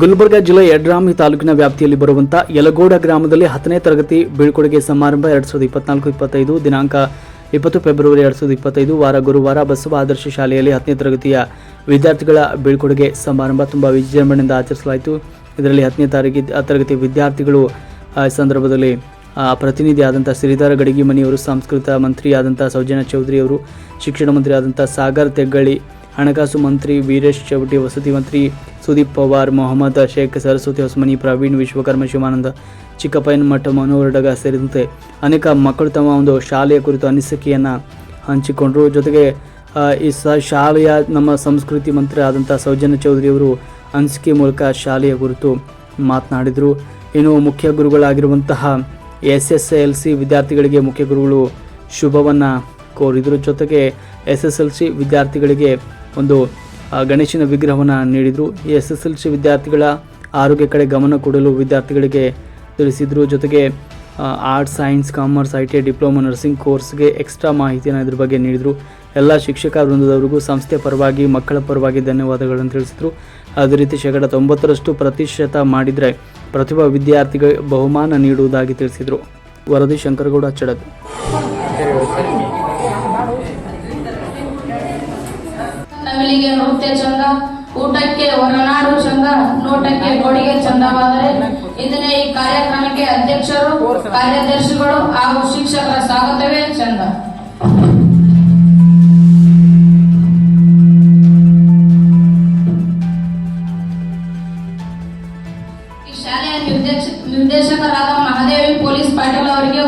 ಗುಲ್ಬರ್ಗಾ ಜಿಲ್ಲೆ ಯಡ್ರಾಮಿ ತಾಲೂಕಿನ ವ್ಯಾಪ್ತಿಯಲ್ಲಿ ಬರುವಂಥ ಯಲಗೋಡ ಗ್ರಾಮದಲ್ಲಿ ಹತ್ತನೇ ತರಗತಿ ಬೀಳ್ಕೊಡುಗೆ ಸಮಾರಂಭ ಎರಡು ಸಾವಿರದ ಇಪ್ಪತ್ನಾಲ್ಕು, ಇಪ್ಪತ್ತೈದು, ದಿನಾಂಕ ಇಪ್ಪತ್ತು ಫೆಬ್ರವರಿ ಎರಡು ಸಾವಿರದ ಇಪ್ಪತ್ತೈದು, ವಾರ ಗುರುವಾರ ಬಸವ ಆದರ್ಶ ಶಾಲೆಯಲ್ಲಿ ಹತ್ತನೇ ತರಗತಿಯ ವಿದ್ಯಾರ್ಥಿಗಳ ಬೀಳ್ಕೊಡುಗೆ ಸಮಾರಂಭ ತುಂಬ ವಿಜೃಂಭಣೆಯಿಂದ ಆಚರಿಸಲಾಯಿತು. ಇದರಲ್ಲಿ ಹತ್ತನೇ ತಾರೀಕಿ ತರಗತಿ ವಿದ್ಯಾರ್ಥಿಗಳು ಈ ಸಂದರ್ಭದಲ್ಲಿ ಪ್ರತಿನಿಧಿಯಾದಂಥ ಶ್ರೀಧರ ಗಡಿಗಿಮನಿಯವರು ಸಾಂಸ್ಕೃತಿಕ ಮಂತ್ರಿ ಆದಂಥ ಸೌಜನ್ಯ ಚೌಧರಿ ಅವರು ಶಿಕ್ಷಣ ಮಂತ್ರಿ ಆದಂಥ ಸಾಗರ್ ತೆಗ್ಗಳಿ ಹಣಕಾಸು ಮಂತ್ರಿ ವೀರೇಶ್ ಚೌಟಿ, ವಸತಿ ಮಂತ್ರಿ ಸುದೀಪ್ ಪವಾರ್, ಮೊಹಮ್ಮದ್ ಶೇಖ್ ಸರಸ್ವತಿ ಹೊಸ್ಮನಿ, ಪ್ರವೀಣ್ ವಿಶ್ವಕರ್ಮ ಶಿವಾನಂದ ಚಿಕ್ಕಪ್ಪಯ್ಯನ ಮಠ ಮನೋರಡಗ ಸೇರಿದಂತೆ ಅನೇಕ ಮಕ್ಕಳು ತಮ್ಮ ಒಂದು ಶಾಲೆಯ ಕುರಿತು ಅನಿಸಿಕೆಯನ್ನು ಹಂಚಿಕೊಂಡರು. ಜೊತೆಗೆ ಈ ಸ ಶಾಲೆಯ ನಮ್ಮ ಸಂಸ್ಕೃತಿ ಮಂತ್ರಿ ಆದಂಥ ಸೌಜನ್ಯ ಚೌಧರಿ ಅವರು ಅನಿಸಿಕೆ ಮೂಲಕ ಶಾಲೆಯ ಕುರಿತು ಮಾತನಾಡಿದರು. ಇನ್ನು ಮುಖ್ಯ ಗುರುಗಳಾಗಿರುವಂತಹ ಎಸ್ ಎಸ್ ಎಲ್ ಸಿ ವಿದ್ಯಾರ್ಥಿಗಳಿಗೆ ಮುಖ್ಯ ಗುರುಗಳು ಶುಭವನ್ನು ಕೋರಿದರು. ಜೊತೆಗೆ ಎಸ್ ಎಸ್ ಎಲ್ ಸಿ ವಿದ್ಯಾರ್ಥಿಗಳಿಗೆ ಒಂದು ಗಣೇಶನ ವಿಗ್ರಹವನ್ನು ನೀಡಿದರು. ಎಸ್ ಎಸ್ ಎಲ್ ಸಿ ವಿದ್ಯಾರ್ಥಿಗಳ ಆರೋಗ್ಯ ಕಡೆ ಗಮನ ಕೊಡಲು ವಿದ್ಯಾರ್ಥಿಗಳಿಗೆ ತಿಳಿಸಿದರು. ಜೊತೆಗೆ arts, science, commerce, I T I diploma, nursing ಕೋರ್ಸ್ಗೆ ಎಕ್ಸ್ಟ್ರಾ ಮಾಹಿತಿಯನ್ನು ಇದ್ರ ಬಗ್ಗೆ ನೀಡಿದರು. ಎಲ್ಲ ಶಿಕ್ಷಕ ವೃಂದದವರಿಗೂ ಸಂಸ್ಥೆ ಪರವಾಗಿ, ಮಕ್ಕಳ ಪರವಾಗಿ ಧನ್ಯವಾದಗಳನ್ನು ತಿಳಿಸಿದರು. ಅದೇ ರೀತಿ ಶೇಕಡ ತೊಂಬತ್ತರಷ್ಟು ಪ್ರತಿಶತ ಮಾಡಿದರೆ ಪ್ರತಿಭಾ ವಿದ್ಯಾರ್ಥಿಗೆ ಬಹುಮಾನ ನೀಡುವುದಾಗಿ ತಿಳಿಸಿದರು. ವರದಿ ಶಂಕರಗೌಡ, ಚಡದ್. ನವಿಲಿಗೆ ನೃತ್ಯ ಚಂದ. ಊಟಕ್ಕೆ ಹೊರನಾಡು ಚಂದ. ನೋಟಕ್ಕೆ ಗೋಡಿಗೆ ಚಂದವಾದರೆ ಇದನ್ನೇ ಈ ಕಾರ್ಯಕ್ರಮಕ್ಕೆ ಅಧ್ಯಕ್ಷರು, ಕಾರ್ಯದರ್ಶಿಗಳು ಹಾಗೂ ಶಿಕ್ಷಕರ ಸ್ವಾಗತವೇ ಚಂದ. ಈ ಶಾಲೆಯ ನಿರ್ದೇಶ ನಿರ್ದೇಶಕರಾದ ಮಹಾದೇವಿ ಪೊಲೀಸ್ ಪಾಟೀಲ್ ಅವರಿಗೆ